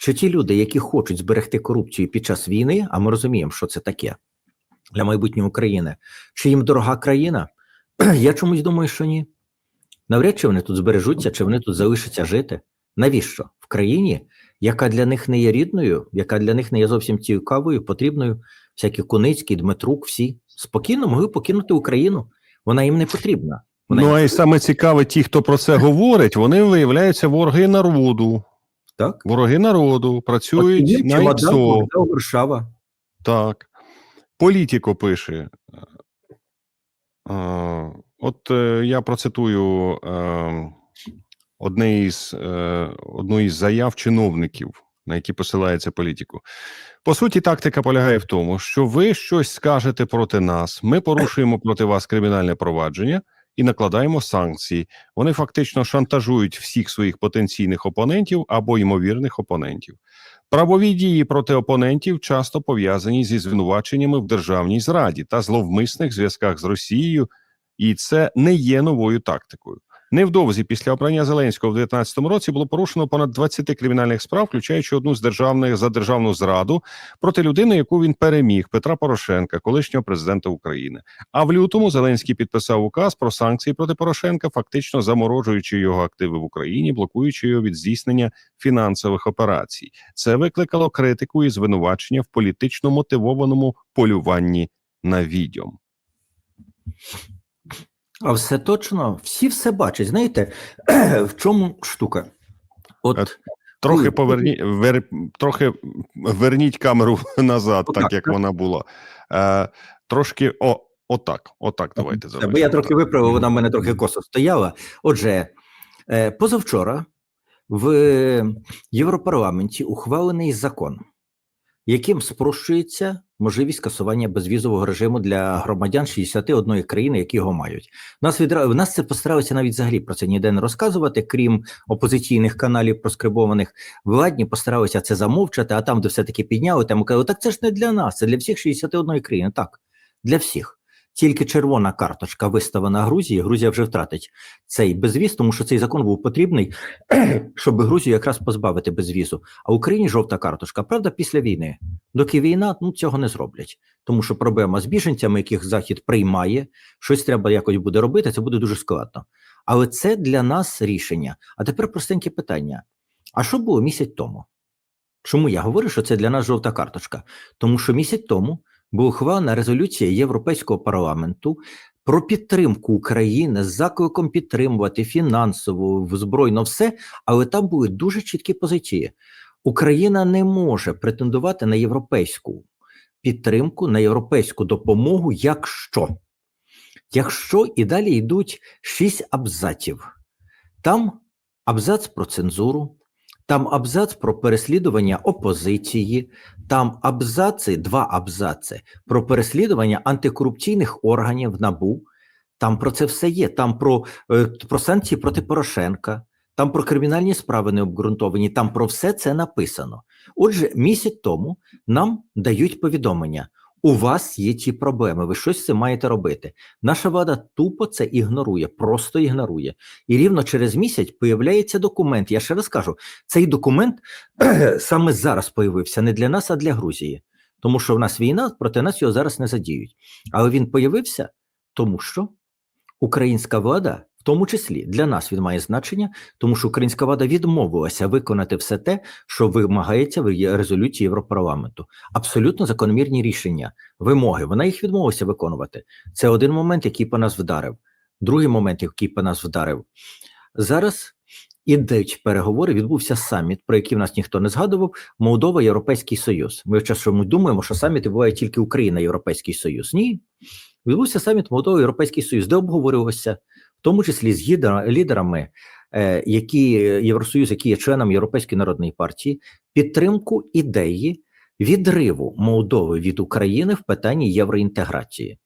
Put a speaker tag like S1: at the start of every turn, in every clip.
S1: Чи ті люди, які хочуть зберегти корупцію під час війни, а ми розуміємо, що це таке для майбутньої України, чи їм дорога країна? Я чомусь думаю, що ні. Навряд чи вони тут збережуться, чи вони тут залишаться жити. Навіщо? В країні, яка для них не є рідною, яка для них не є зовсім цікавою, потрібною, всякі Куницький, Дмитрук, всі спокійно могли покинути Україну. Вона їм не потрібна. Вона
S2: Ну
S1: їм...
S2: а й саме цікаве, ті, хто про це говорить, вони виявляються вороги народу.
S1: Так?
S2: Вороги народу працюють
S1: От
S2: на ІПСО.
S1: Варшава.
S2: Так. Політіко пише. Е, От е, я процитую е, одне із, е, одну із заяв чиновників, на які посилається політику. По суті, тактика полягає в тому, що ви щось скажете проти нас, ми порушуємо проти вас кримінальне провадження і накладаємо санкції. Вони фактично шантажують всіх своїх потенційних опонентів або ймовірних опонентів. Правові дії проти опонентів часто пов'язані зі звинуваченнями в державній зраді та зловмисних зв'язках з Росією, і це не є новою тактикою. Невдовзі після обрання Зеленського в 2019 році було порушено понад 20 кримінальних справ, включаючи одну з державних за державну зраду проти людини, яку він переміг Петра Порошенка, колишнього президента України. А в лютому Зеленський підписав указ про санкції проти Порошенка, фактично заморожуючи його активи в Україні, блокуючи його від здійснення фінансових операцій. Це викликало критику і звинувачення в політично мотивованому полюванні на відьом.
S1: А все точно, всі все бачать. Знаєте, в чому штука? От
S2: Е, Трохи
S1: Ой,
S2: поверні, вер, трохи верніть камеру назад,
S1: Отак,
S2: так як
S1: так?
S2: вона була. Е, трошки о, отак, отак. Давайте
S1: Це, Бо я трохи виправив, вона в мене трохи косо стояла. Отже, е, позавчора в Європарламенті ухвалений закон, яким спрощується можливість скасування безвізового режиму для громадян 61 країни, які його мають. Нас відра... в нас це постаралися навіть взагалі про це ніде не розказувати, крім опозиційних каналів проскрибованих. Владні постаралися це замовчати, а там, де все-таки підняли, там казали, так це ж не для нас, це для всіх 61 країни. Так, для всіх. Тільки червона карточка виставлена Грузії. Грузія вже втратить цей безвіз, тому що цей закон був потрібний, щоб Грузію якраз позбавити безвізу. А Україні жовта карточка. Правда, після війни. Доки війна, ну цього не зроблять. Тому що проблема з біженцями, яких Захід приймає, щось треба якось буде робити, це буде дуже складно. Але це для нас рішення. А тепер простеньке питання: а що було місяць тому? Чому я говорю, що це для нас жовта карточка? Тому що місяць тому була ухвалена резолюція Європейського парламенту про підтримку України з закликом підтримувати фінансово, збройно все, але там були дуже чіткі позиції. Україна не може претендувати на європейську підтримку, на європейську допомогу, якщо. Якщо і далі йдуть шість абзаців, там абзац про цензуру, там абзац про переслідування опозиції, там абзаци, два абзаци про переслідування антикорупційних органів НАБУ. Там про це все є. Там про, е, про санкції проти Порошенка, там про кримінальні справи не обґрунтовані, там про все це написано. Отже, місяць тому нам дають повідомлення: у вас є ті проблеми, ви щось цим маєте робити. Наша влада тупо це ігнорує, просто ігнорує. І рівно через місяць появляється документ. Я ще раз кажу, цей документ саме зараз появився не для нас, а для Грузії. Тому що в нас війна, проти нас його зараз не задіють. Але він появився, тому що українська влада, в тому числі для нас він має значення, тому що українська влада відмовилася виконати все те, що вимагається в резолюції Європарламенту. Абсолютно закономірні рішення, вимоги. Вона їх відмовилася виконувати. Це один момент, який по нас вдарив. Другий момент, який по нас вдарив. Зараз ідуть переговори. Відбувся саміт, про який в нас ніхто не згадував. Молдова, Європейський Союз. Ми часом думаємо, що саміти буває тільки Україна, Європейський Союз. Ні. Відбувся саміт Молдова, Європейський Союз, де обговорювалося, в тому числі з лідерами, е, які Євросоюз, які є членами Європейської народної партії, підтримку ідеї відриву Молдови від України в питанні євроінтеграції.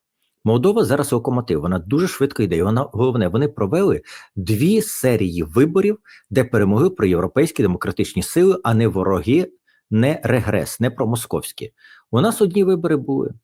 S1: Молдова зараз локомотив, вона дуже швидко йде. Вона головне, вони провели дві серії виборів, де перемогли проєвропейські демократичні сили, а не вороги, не регрес, не промосковські. У нас одні вибори були.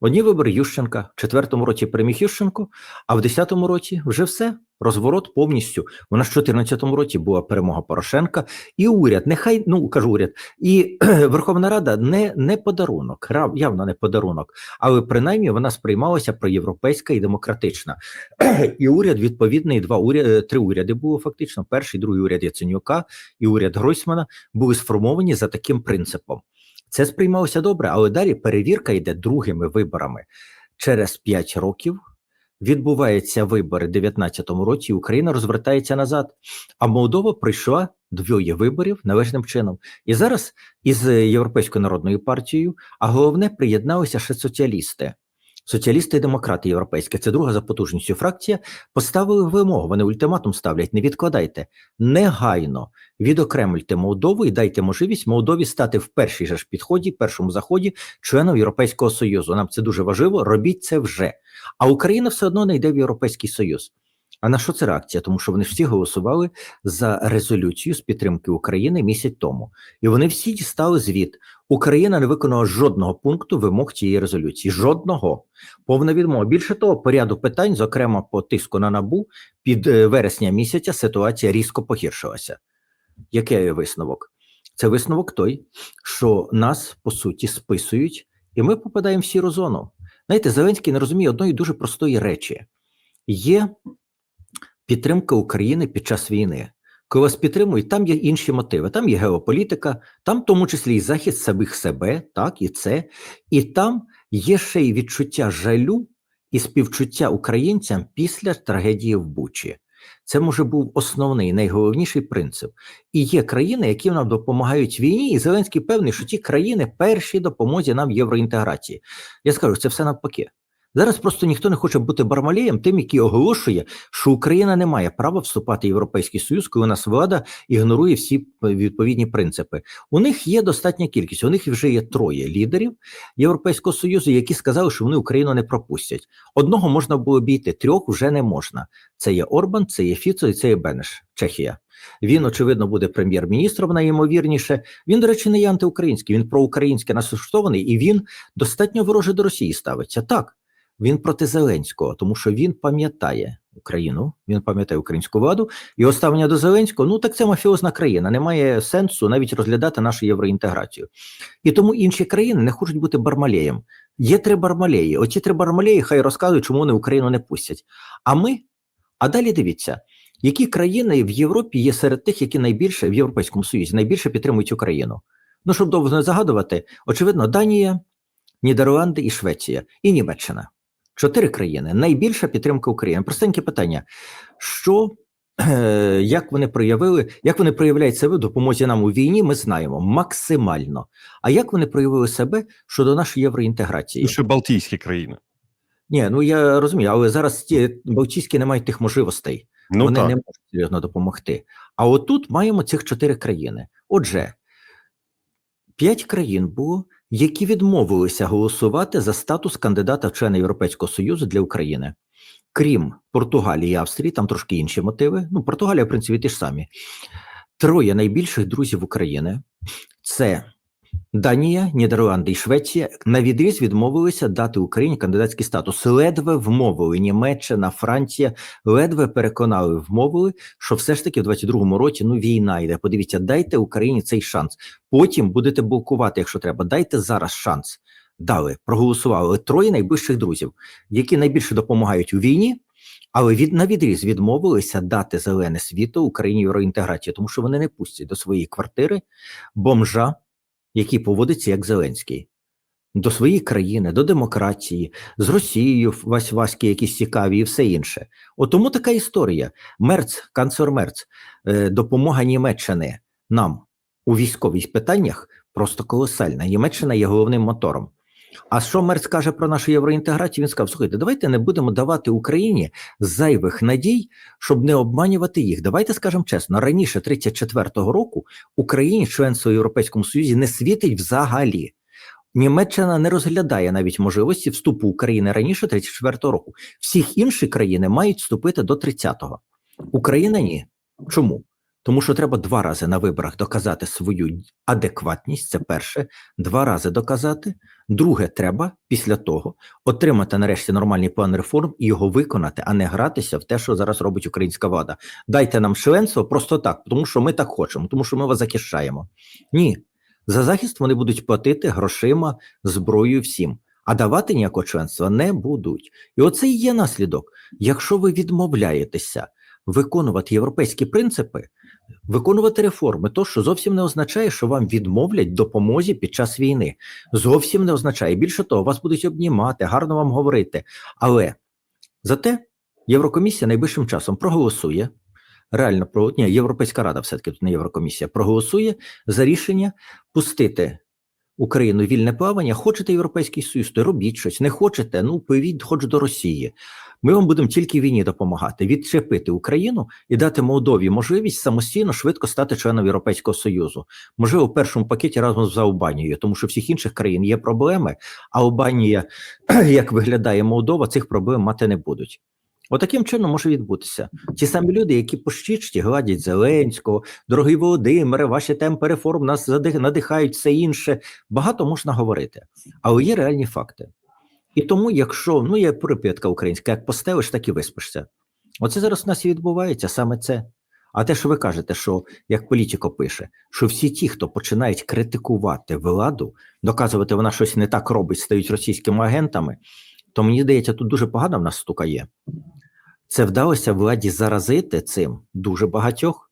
S1: Одні вибори Ющенка, в четвертому році переміг Ющенко, а в десятому році вже все. Розворот повністю. У нас в 14-му році була перемога Порошенка, і уряд, нехай ну кажу уряд, і Верховна Рада не, не подарунок, явно не подарунок, але принаймні вона сприймалася проєвропейська і демократична. І уряд відповідний два уряди, три уряди було фактично. Перший, другий уряд Яценюка і уряд Гройсмана були сформовані за таким принципом. Це сприймалося добре, але далі перевірка йде другими виборами. Через 5 років відбуваються вибори в 19-му році, Україна розвертається назад. А Молдова прийшла двоє виборів належним чином. І зараз із Європейською народною партією, а головне приєдналися ще соціалісти. Соціалісти і демократи європейські, це друга за потужністю фракція, поставили вимогу. Вони ультиматум ставлять: не відкладайте негайно відокремлюйте Молдову і дайте можливість Молдові стати в першій же ж підході, першому заході членом Європейського Союзу. Нам це дуже важливо. Робіть це вже. А Україна все одно не йде в Європейський Союз. А на що це реакція? Тому що вони всі голосували за резолюцію з підтримки України місяць тому, і вони всі дістали звіт. Україна не виконала жодного пункту вимог цієї резолюції. Жодного повна відмова. Більше того, по питань, зокрема по тиску на набу, під е, вересня місяця ситуація різко погіршилася. Який є висновок? Це висновок той, що нас по суті списують, і ми попадаємо в сіру зону. Знаєте, Зеленський не розуміє одної дуже простої речі: є підтримка України під час війни. Коли вас підтримують, там є інші мотиви. Там є геополітика, там, в тому числі, і захист самих себе, так і це, і там є ще й відчуття жалю і співчуття українцям після трагедії в Бучі. Це може був основний найголовніший принцип. І є країни, які нам допомагають війні, і Зеленський певний, що ті країни перші допомозі нам євроінтеграції. Я скажу, це все навпаки. Зараз просто ніхто не хоче бути бармалеєм, тим, який оголошує, що Україна не має права вступати в Європейський Союз, коли нас влада ігнорує всі відповідні принципи. У них є достатня кількість. У них вже є троє лідерів Європейського союзу, які сказали, що вони Україну не пропустять. Одного можна було обійти, трьох вже не можна. Це є Орбан, це є Фіцо і це є Бенеш, Чехія. Він, очевидно, буде прем'єр-міністром найімовірніше. Він, до речі, не є антиукраїнський, він проукраїнськи насуштований, і він достатньо вороже до Росії ставиться. Так, він проти Зеленського, тому що він пам'ятає Україну, він пам'ятає українську владу. Його ставлення до Зеленського, ну так це мафіозна країна. Немає сенсу навіть розглядати нашу євроінтеграцію. І тому інші країни не хочуть бути бармалеєм. Є три бармалеї. Оці три бармалеї хай розказують, чому вони Україну не пустять. А ми, а далі дивіться. Які країни в Європі є серед тих, які найбільше в Європейському Союзі найбільше підтримують Україну? Ну, щоб довго не загадувати, очевидно, Данія, Нідерланди і Швеція, і Німеччина. Чотири країни. Найбільша підтримка України. Простеньке питання: що е, як вони проявили, як вони проявляють себе в допомозі нам у війні, ми знаємо максимально. А як вони проявили себе щодо нашої євроінтеграції?
S2: Ще Балтійські країни.
S1: Ні, ну я розумію, але зараз ті Балтійські не мають тих можливостей.
S2: Ну
S1: вони
S2: так.
S1: не можуть серйозно допомогти. А отут маємо цих чотири країни. Отже, п'ять країн було, які відмовилися голосувати за статус кандидата в члени Європейського Союзу для України. Крім Португалії і Австрії, там трошки інші мотиви. Ну, Португалія, в принципі, ті ж самі. Троє найбільших друзів України це Данія, Нідерланди і Швеція на відріз відмовилися дати Україні кандидатський статус. Ледве вмовили Німеччина, Франція, ледве переконали, вмовили, що все ж таки в 22-му році ну війна йде. Подивіться, дайте Україні цей шанс. Потім будете блокувати, якщо треба. Дайте зараз шанс. Дали, проголосували троє найближчих друзів, які найбільше допомагають у війні. Але від на відріз відмовилися дати зелене світло Україні євроінтеграції, тому що вони не пустять до своєї квартири бомжа, який поводиться як Зеленський, до своєї країни, до демократії, з Росією вась васьки якісь цікаві і все інше. От тому така історія. Мерц, канцлер Мерц, е, допомога Німеччини нам у військових питаннях просто колосальна. Німеччина є головним мотором. А що Мерц каже про нашу євроінтеграцію? Він сказав: слухайте, давайте не будемо давати Україні зайвих надій, щоб не обманювати їх. Давайте скажемо чесно, раніше 34-го року Україні членство в Європейському Союзі не світить взагалі. Німеччина не розглядає навіть можливості вступу України раніше 34-го року. Всіх інші країни мають вступити до 30-го. Україна ні. Чому? Тому що треба два рази на виборах доказати свою адекватність. Це перше, два рази доказати. Друге, треба після того отримати нарешті нормальний план реформ і його виконати, а не гратися в те, що зараз робить українська влада. Дайте нам членство просто так, тому що ми так хочемо, тому що ми вас захищаємо. Ні, за захист вони будуть платити грошима, зброєю всім, а давати ніякого членства не будуть. І оце і є наслідок. Якщо ви відмовляєтеся виконувати європейські принципи, виконувати реформи, то що зовсім не означає, що вам відмовлять допомозі під час війни. Зовсім не означає. Більше того, вас будуть обнімати, гарно вам говорити. Але зате Єврокомісія найближчим часом проголосує. Реально про ні, Європейська рада, все таки тут не Єврокомісія, проголосує за рішення пустити Україну вільне плавання. Хочете Європейський Союз, то робіть щось. Не хочете, ну повіть хоч до Росії. Ми вам будемо тільки війні допомагати, відчепити Україну і дати Молдові можливість самостійно швидко стати членом Європейського Союзу. Можливо, в першому пакеті разом з Албанією, тому що всіх інших країн є проблеми. А Албанія, як виглядає Молдова, цих проблем мати не будуть. Отаким чином може відбутися. Ті самі люди, які по щічці гладять Зеленського, дорогий Володимире, ваші темпи реформ нас надихають все інше. Багато можна говорити, але є реальні факти. І тому, якщо ну є прип'ятка українська, як поставиш, так і виспишся. Оце зараз у нас і відбувається саме це. А те, що ви кажете, що як політико пише, що всі ті, хто починають критикувати владу, доказувати, вона щось не так робить, стають російськими агентами, то мені здається, тут дуже погано в нас штука є. Це вдалося владі заразити цим дуже багатьох.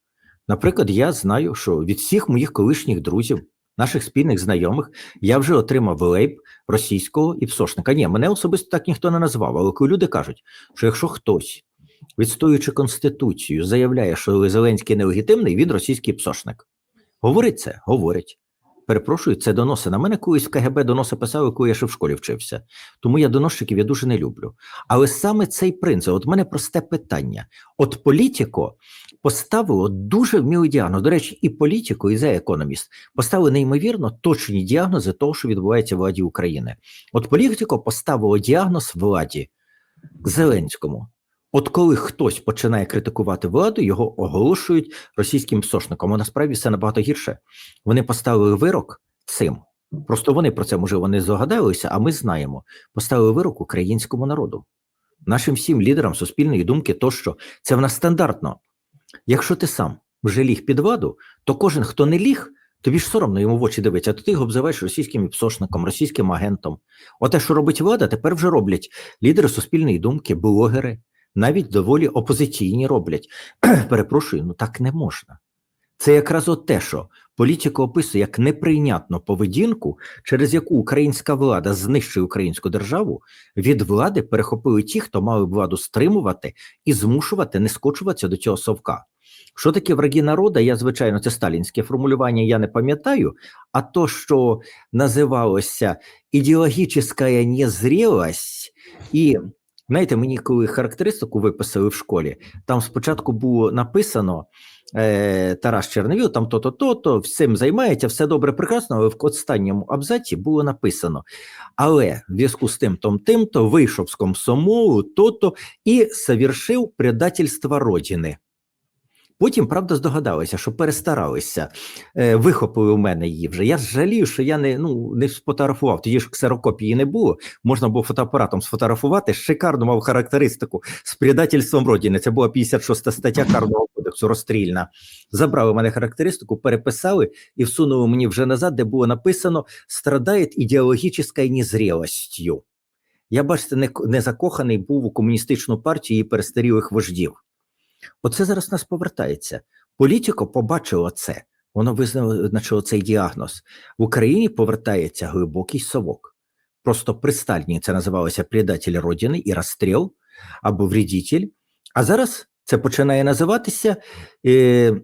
S1: Наприклад, я знаю, що від всіх моїх колишніх друзів, наших спільних знайомих, я вже отримав лейб російського і псошника. Ні, мене особисто так ніхто не назвав, але коли люди кажуть, що якщо хтось, відстоюючи конституцію, заявляє, що Зеленський нелегітимний, він російський псошник. Говорить це, говорить. Перепрошую, це доноси. На мене колись в КГБ доноси писали, коли я ще в школі вчився. Тому я доносчиків я дуже не люблю. Але саме цей принцип, от в мене просте питання: от політико поставило дуже вмілий діагноз. До речі, і політико, і за економіст поставили неймовірно точні діагнози того, що відбувається в владі України. От політико поставило діагноз владі Зеленському. От коли хтось починає критикувати владу, його оголошують російським псошником. А насправді все набагато гірше. Вони поставили вирок цим. Просто вони про це можливо не здогадалися, а ми знаємо. Поставили вирок українському народу, нашим всім лідерам суспільної думки, тощо це в нас стандартно. Якщо ти сам вже ліг під владу, то кожен, хто не ліг, тобі ж соромно йому в очі дивиться, а то ти його обзиваєш російським псошником, російським агентом. Оте, що робить влада, тепер вже роблять лідери суспільної думки, блогери, навіть доволі опозиційні роблять. Перепрошую, ну так не можна. Це якраз от те, що політика описує як неприйнятну поведінку, через яку українська влада знищує українську державу, від влади перехопили ті, хто мали б владу стримувати і змушувати не скочуватися до цього совка. Що таке враги народу? Я, звичайно, це сталінське формулювання, я не пам'ятаю. А то, що називалося ідеологічна незрілость, і знаєте, мені коли характеристику виписали в школі, там спочатку було написано е, Тарас Черневіл, там то-то, то-то, всім займається, все добре, прекрасно, але в останньому абзаці було написано. Але в зв'язку з тим, том, тим, то вийшов з комсомолу, то-то і совершив предательство Родини. Потім, правда, здогадалися, що перестаралися, е, вихопили у мене її вже. Я жалію, що я не ну не сфотографував. Тоді ж ксерокопії не було. Можна було фотоапаратом сфотографувати. Шикарну мав характеристику з предательством родини. Це була 56 стаття Карного кодексу, розстрільна. Забрали мене характеристику, переписали і всунули мені вже назад, де було написано страдає ідеологічною незрілостю. Я, бачите, не, не закоханий був у комуністичну партію і перестарілих вождів. Оце зараз нас повертається. Політико побачило це, воно визначило цей діагноз. В Україні повертається глибокий совок. Просто при Сталіні це називалося предатель Родини і розстріл або вредитель. А зараз це починає називатися е,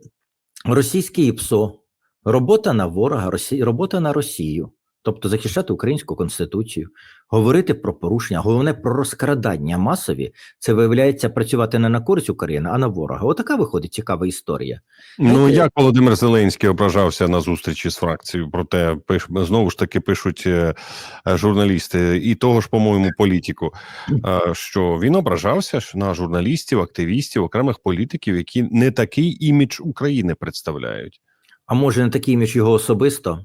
S1: російське ІПСО, робота на ворога, Росі... робота на Росію. Тобто захищати українську конституцію, говорити про порушення, головне про розкрадання масові, це виявляється працювати не на користь України, а на ворога. Отака виходить цікава історія.
S2: Ну
S1: Знаєте-
S2: як Володимир Зеленський ображався на зустрічі з фракцією, проте пиш, знову ж таки пишуть е, журналісти, і того ж, по-моєму, політику, е, що він ображався на журналістів, активістів, окремих політиків, які не такий імідж України представляють.
S1: А може не такий імідж його особисто?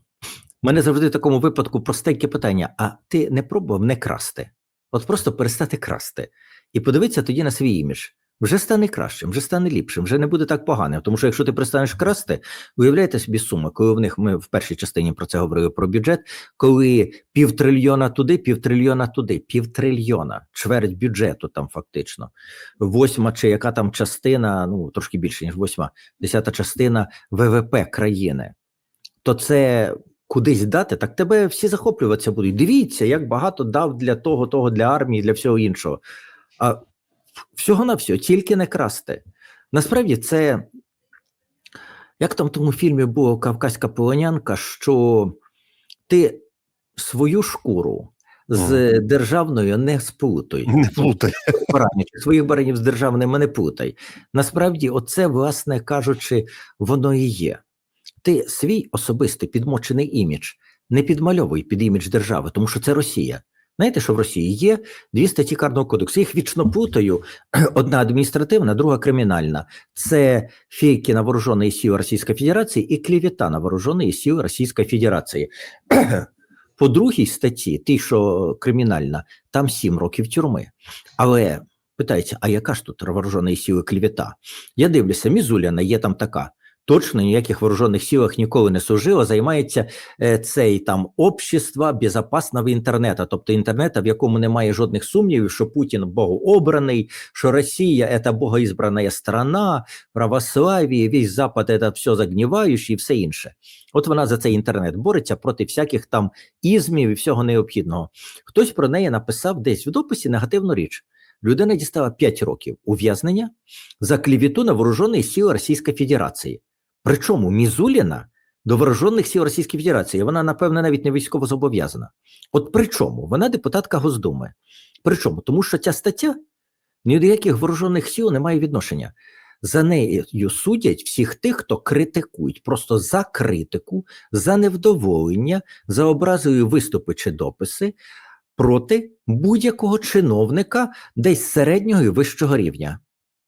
S1: Мене завжди в такому випадку простеньке питання: а ти не пробував не красти? От просто перестати красти і подивитися тоді на свій імідж. Вже стане кращим, вже стане ліпшим, вже не буде так поганим. Тому що якщо ти перестанеш красти, уявляєте собі суми, коли в них ми в першій частині про це говорили про бюджет, коли півтрильйона туди, півтрильйона туди, півтрильйона, чверть бюджету там фактично, восьма чи яка там частина, ну трошки більше ніж восьма, десята частина ВВП країни, то це кудись дати, так тебе всі захоплюватися будуть. Дивіться, як багато дав для того, того, для армії, для всього іншого. А всього на всього, тільки не красти. Насправді, це як там в тому фільмі була Кавказька полонянка, що ти свою шкуру з державною не сплутай
S2: Не плутай.
S1: баранів, своїх баранів з державними не плутай. Насправді, оце, власне кажучи, воно і є Ти свій особистий підмочений імідж не підмальовуй під імідж держави, тому що це Росія. Знаєте, що в Росії є дві статті Карного кодексу. Я Їх вічно плутаю. Одна адміністративна, друга кримінальна. Це фейки на вооруженные силы Російської Федерації і клевета на вооруженные силы Російської Федерації. По другій статті, ті, що кримінальна, там сім років тюрми. Але питається, а яка ж тут вооружені сили клевета? Я дивлюся, Мізуляна є там така. Точно ніяких вооружених силах ніколи не служила, займається е, цей там общество безопасного інтернету, тобто інтернету, в якому немає жодних сумнівів, що Путін богообраний, що Росія це богоізбрана страна, православие, весь Запад це все загніваюче і все інше. От вона за цей інтернет бореться проти всяких там ізмів і всього необхідного. Хтось про неї написав десь в дописі негативну річ. Людина дістала 5 років ув'язнення за клівіту на вооружені сили Російської Федерації. Причому Мізуліна до вооружених сил Російської Федерації вона, напевне, навіть не військово зобов'язана. От при чому? Вона депутатка Госдуми. Причому? Тому що ця стаття ні до яких вооружених сил не має відношення. За нею судять всіх тих, хто критикують, просто за критику, за невдоволення, за образою виступи чи дописи проти будь-якого чиновника десь середнього і вищого рівня.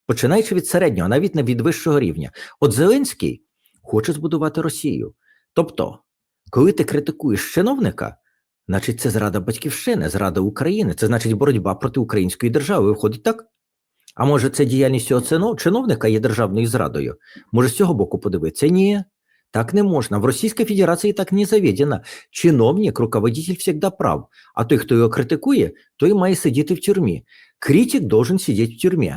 S1: Починаючи від середнього, навіть не від вищого рівня. От Зеленський хоче збудувати Росію. Тобто, коли ти критикуєш чиновника, значить це зрада батьківщини, зрада України, це значить боротьба проти української держави. Виходить так? А може, це діяльність цього чиновника є державною зрадою? Може, з цього боку подивитися? Ні, так не можна. В Російській Федерації так не заведено. Чиновник, руководитель завжди прав. А той, хто його критикує, той має сидіти в тюрмі. Критик должен сидіти в тюрмі.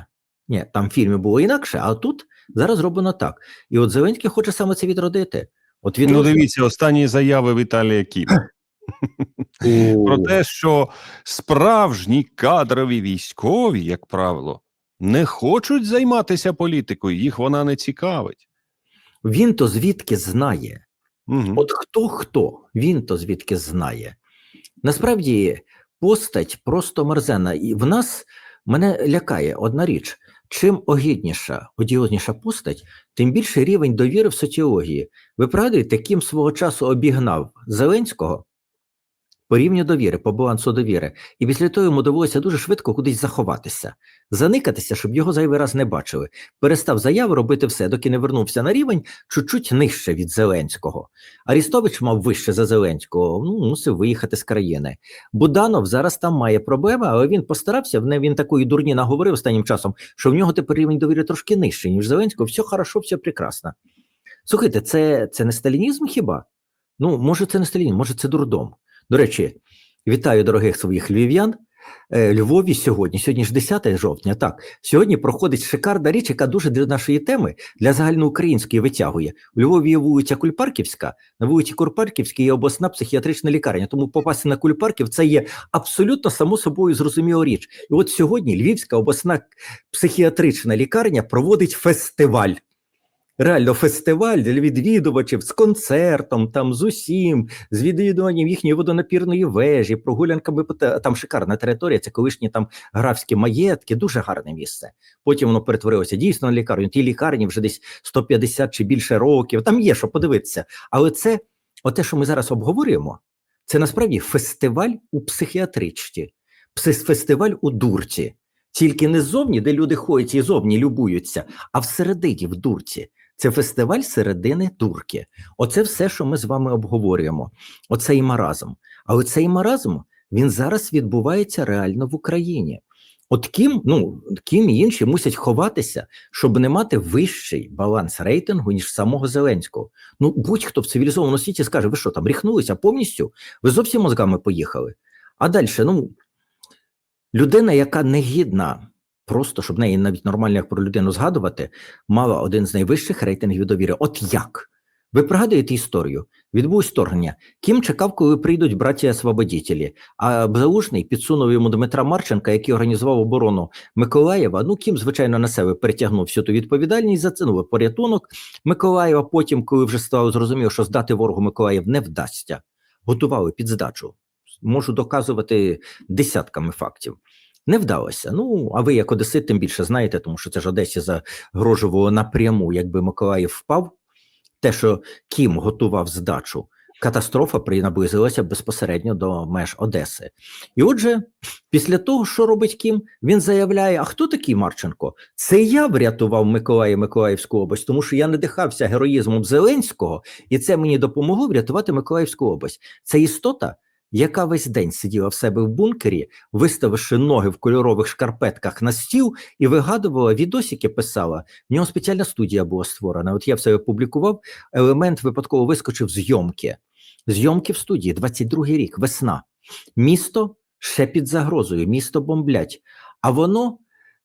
S1: Ні, там в фільмі було інакше, а тут зараз зроблено так. І от Зеленський хоче саме це відродити. От
S2: Ну, дивіться, останні заяви Віталія Кіна про те, що справжні кадрові військові, як правило, не хочуть займатися політикою, їх вона не цікавить.
S1: Він то звідки знає.
S2: Угу.
S1: От хто хто, він то звідки знає. Насправді постать просто мерзена. І в нас мене лякає одна річ: чим огідніша, одіозніша постать, тим більший рівень довіри в соціології. Ви пригадуєте, ким свого часу обігнав Зеленського по рівню довіри, по балансу довіри, і після того йому довелося дуже швидко кудись заховатися, заникатися, щоб його зайвий раз не бачили. Перестав заяву робити все, доки не вернувся на рівень чуть-чуть нижче від Зеленського. Арістович мав вище за Зеленського, ну мусив виїхати з країни. Буданов зараз там має проблеми, але він постарався. В він такої дурні наговорив останнім часом, що в нього тепер рівень довіри трошки нижчий, ніж Зеленського. Все хорошо, все прекрасно. Слухайте, це, це не сталінізм хіба? Ну, може, це не сталінізм, може, це дурдом. До речі, вітаю дорогих своїх львів'ян. Е, Львові сьогодні, сьогодні ж 10 жовтня. Так, сьогодні проходить шикарна річ, яка дуже для нашої теми, для загальноукраїнської витягує. У Львові є вулиця Кульпарківська, на вулиці Кульпарківській є обласна психіатрична лікарня. Тому попасти на Кульпарків це є абсолютно само собою зрозуміла річ. І от сьогодні Львівська обласна психіатрична лікарня проводить фестиваль. Реально фестиваль для відвідувачів з концертом, там з усім, з відвідуванням їхньої водонапірної вежі, прогулянками там шикарна територія. Це колишні там графські маєтки, дуже гарне місце. Потім воно перетворилося дійсно на лікарню. Тій лікарні вже десь 150 чи більше років. Там є що подивитися. Але це, оте, що ми зараз обговорюємо, це насправді фестиваль у психіатричці, фестиваль у дурці. Тільки не ззовні, де люди ходять і зовні любуються, а всередині в дурці. Це фестиваль середини дурки. Оце все, що ми з вами обговорюємо. Оцей маразм. Але цей маразм він зараз відбувається реально в Україні. От ким, ну ким інші мусять ховатися, щоб не мати вищий баланс рейтингу, ніж самого Зеленського. Ну будь-хто в цивілізованому світі скаже, ви що там ріхнулися повністю? Ви зовсім мозгами поїхали. А далі, ну людина, яка не гідна, просто щоб неї навіть нормально як про людину згадувати, мала один з найвищих рейтингів довіри. От як? Ви пригадуєте історію? Відбулось вторгнення. Кім чекав, коли прийдуть браті освободітелі, а Залужний підсунув йому Дмитра Марченка, який організував оборону Миколаєва. Ну, Кім, звичайно, на себе перетягнув всю ту відповідальність за це, ну, порятунок Миколаєва. Потім, коли вже стало зрозуміло, що здати ворогу Миколаїв не вдасться, готували під здачу. Можу доказувати десятками фактів. Не вдалося. Ну, а ви, як одесит, тим більше знаєте, тому що це ж Одесі загрожувало напряму, якби Миколаїв впав. Те, що Кім готував здачу, катастрофа при- наблизилася безпосередньо до меж Одеси. І отже, після того, що робить Кім, він заявляє: А хто такий Марченко? Це я врятував Миколаїв Миколаївську область, тому що я не дихався героїзмом Зеленського, і це мені допомогло врятувати Миколаївську область. Це істота, яка весь день сиділа в себе в бункері, виставивши ноги в кольорових шкарпетках на стіл і вигадувала відосики, писала. В нього спеціальна студія була створена. От я все опублікував. Елемент випадково вискочив зйомки. Зйомки в студії, 22-й рік, весна. Місто ще під загрозою, місто бомблять. А воно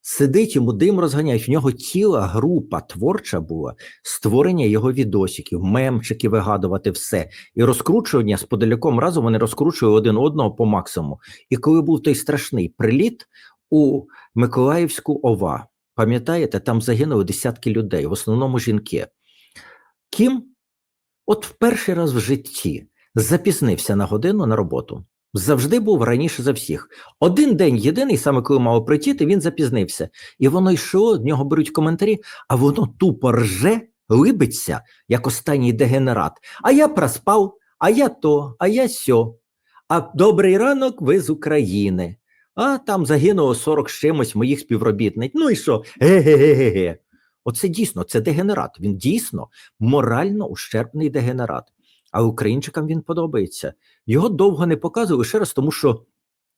S1: сидить, йому дим розганяють. В нього ціла група творча була створення його відосиків, мемчики вигадувати все. І розкручування з подаляком разом вони розкручували один одного по максимуму. І коли був той страшний приліт у Миколаївську ОВА, пам'ятаєте, там загинули десятки людей, в основному жінки. Кім, от в перший раз в житті запізнився на годину на роботу. Завжди був раніше за всіх. Один день єдиний, саме коли мав притіти, він запізнився. І воно йшло, в нього беруть коментарі, а воно тупо рже, либиться, як останній дегенерат. А я проспав, а я то, а я сьо. А добрий ранок, ви з України. А там загинуло 40 з чимось моїх співробітниць. Ну і що? Ге-ге-ге-ге. Оце дійсно, це дегенерат. Він дійсно морально ущербний дегенерат. А українчикам він подобається. Його довго не показували ще раз, тому що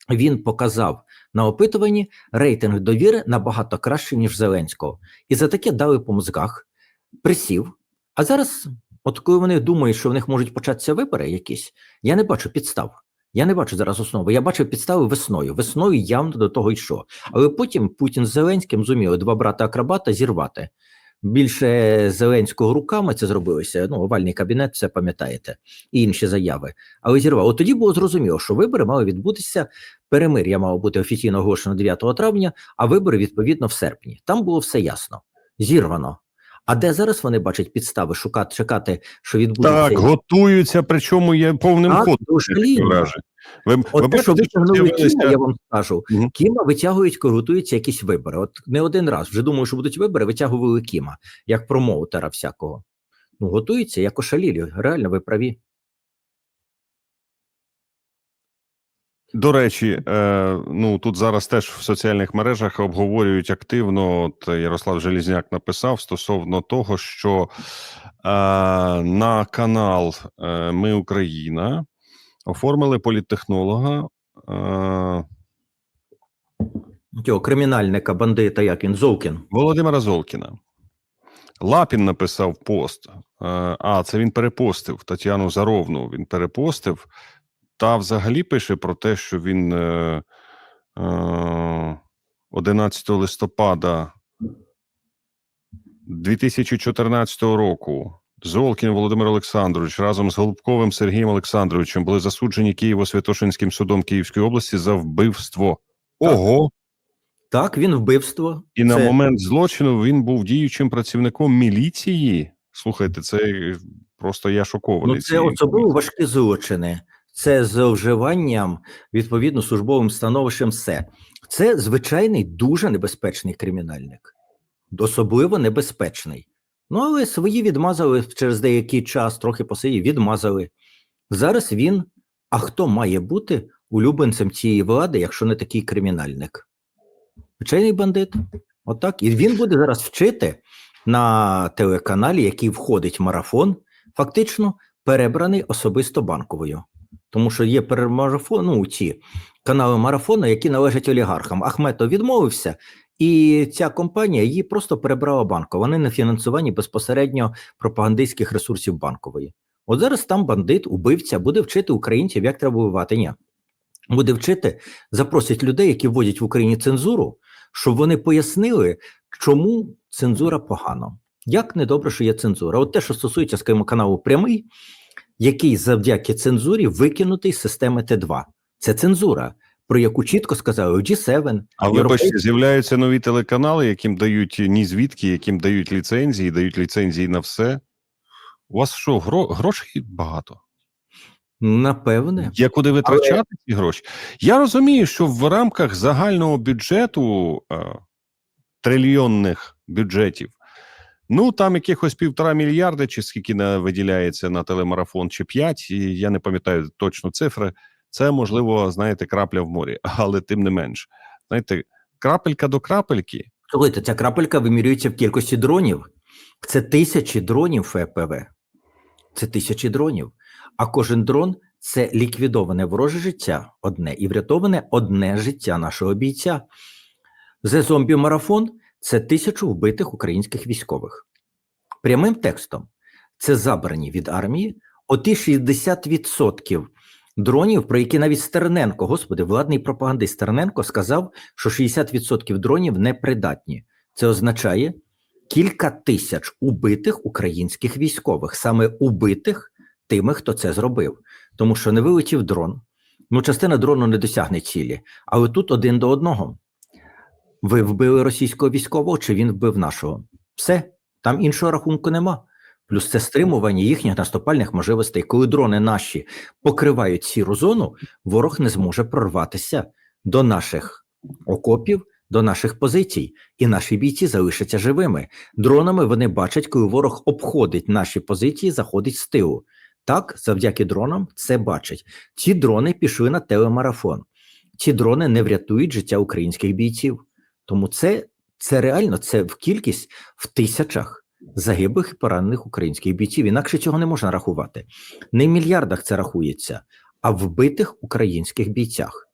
S1: він показав на опитуванні рейтинг довіри набагато краще, ніж Зеленського. І за таке дали по мозгах, присів. А зараз, от коли вони думають, що в них можуть початися вибори якісь, я не бачу підстав. Я не бачу зараз основи. Я бачив підстави весною. Весною явно до того йшов. Але потім Путін з Зеленським зуміли два брата акробата зірвати. Більше Зеленського руками це зробилося. Ну, овальний кабінет, все пам'ятаєте, і інші заяви. Але зірвав. От тоді було зрозуміло, що вибори мали відбутися. Перемир'я мало бути офіційно оголошено 9 травня, а вибори відповідно в серпні. Там було все ясно. Зірвано. А де зараз вони бачать підстави шукати, чекати, що відбудеться
S2: Так, готуються, причому є повним
S1: Так,
S2: ходом.
S1: лінно.
S2: вражень. Ви, ви
S1: те, що витягнули Кіма, я вам скажу.
S2: Мгм.
S1: Кіма витягують, коли готуються якісь вибори. От не один раз вже думаю, що будуть вибори, витягували Кіма, як промоутера всякого. Ну, готуються, як ошалілі. Реально, ви праві.
S2: До речі, е, ну тут зараз теж в соціальних мережах обговорюють активно. От Ярослав Желізняк написав стосовно того, що е, на канал е, Ми Україна оформили політтехнолога. Е,
S1: Цього кримінальника, бандита, як він, Зовкін.
S2: Володимира Золкіна. Лапін написав пост. Е, А, це він перепостив Тетяну Заровну. Він перепостив та взагалі пише про те, що він е, е, 11 листопада 2014 року Золкін Володимир Олександрович разом з Голубковим Сергієм Олександровичем були засуджені Києво-Святошинським судом Київської області за вбивство. Ого!
S1: Так, він вбивство.
S2: І на момент злочину він був діючим працівником міліції. Слухайте, це просто я шокований.
S1: Ну, це особливо важкі злочини. Це зловживанням, відповідно, службовим становищем все. Це звичайний дуже небезпечний кримінальник. Особливо небезпечний. Ну, але свої відмазали через деякий час, трохи посидів, відмазали. Зараз він. А хто має бути улюбленцем цієї влади, якщо не такий кримінальник? Звичайний бандит. Отак. І він буде зараз вчити на телеканалі, який входить в марафон, фактично перебраний особисто банковою. Тому що є перемарафон, ну, ці канали марафону, які належать олігархам. Ахметов відмовився, і ця компанія її просто перебрала банку. Вони на фінансуванні безпосередньо пропагандистських ресурсів банкової. От зараз там бандит, убивця, буде вчити українців, як треба вбивати. Ні. Буде вчити, запросить людей, які вводять в Україні цензуру, щоб вони пояснили, чому цензура погано. Як недобре, що є цензура. От те, що стосується, скажімо, каналу прямий, який завдяки цензурі викинутий з системи Т2. Це цензура, про яку чітко сказали G7.
S2: А вибачте, з'являються нові телеканали, яким дають ні звідки, яким дають ліцензії, дають ліцензії на все. У вас що, гро- грошей багато?
S1: Напевне.
S2: Є куди витрачати ці гроші. Я розумію, що в рамках загального бюджету е, трильйонних бюджетів, ну там якихось півтора мільярда, чи скільки на, виділяється на телемарафон, чи п'ять, я не пам'ятаю точно цифри. Це можливо, знаєте, крапля в морі, але тим не менш, знаєте, крапелька до крапельки.
S1: Слухайте, ця крапелька вимірюється в кількості дронів. Це тисячі дронів ФПВ. Це тисячі дронів. А кожен дрон це ліквідоване вороже життя одне і врятоване одне життя нашого бійця. The зомбі марафон це тисячу вбитих українських військових. Прямим текстом це забрані від армії оті 60% дронів, про які навіть Стерненко, господи, владний пропагандист Стерненко сказав, що 60% дронів непридатні. Це означає кілька тисяч убитих українських військових, саме убитих тими, хто це зробив. Тому що не вилетів дрон. Ну, частина дрону не досягне цілі, але тут один до одного. Ви вбили російського військового, чи він вбив нашого? Все, там іншого рахунку нема. Плюс це стримування їхніх наступальних можливостей. Коли дрони наші покривають сіру зону, ворог не зможе прорватися до наших окопів, до наших позицій, і наші бійці залишаться живими. Дронами вони бачать, коли ворог обходить наші позиції, заходить з тилу. Так, завдяки дронам це бачать. Ці дрони пішли на телемарафон. Ці дрони не врятують життя українських бійців. Тому це, це реально це в кількість в тисячах загиблих і поранених українських бійців. Інакше цього не можна рахувати. Не в мільярдах це рахується, а в вбитих українських бійцях.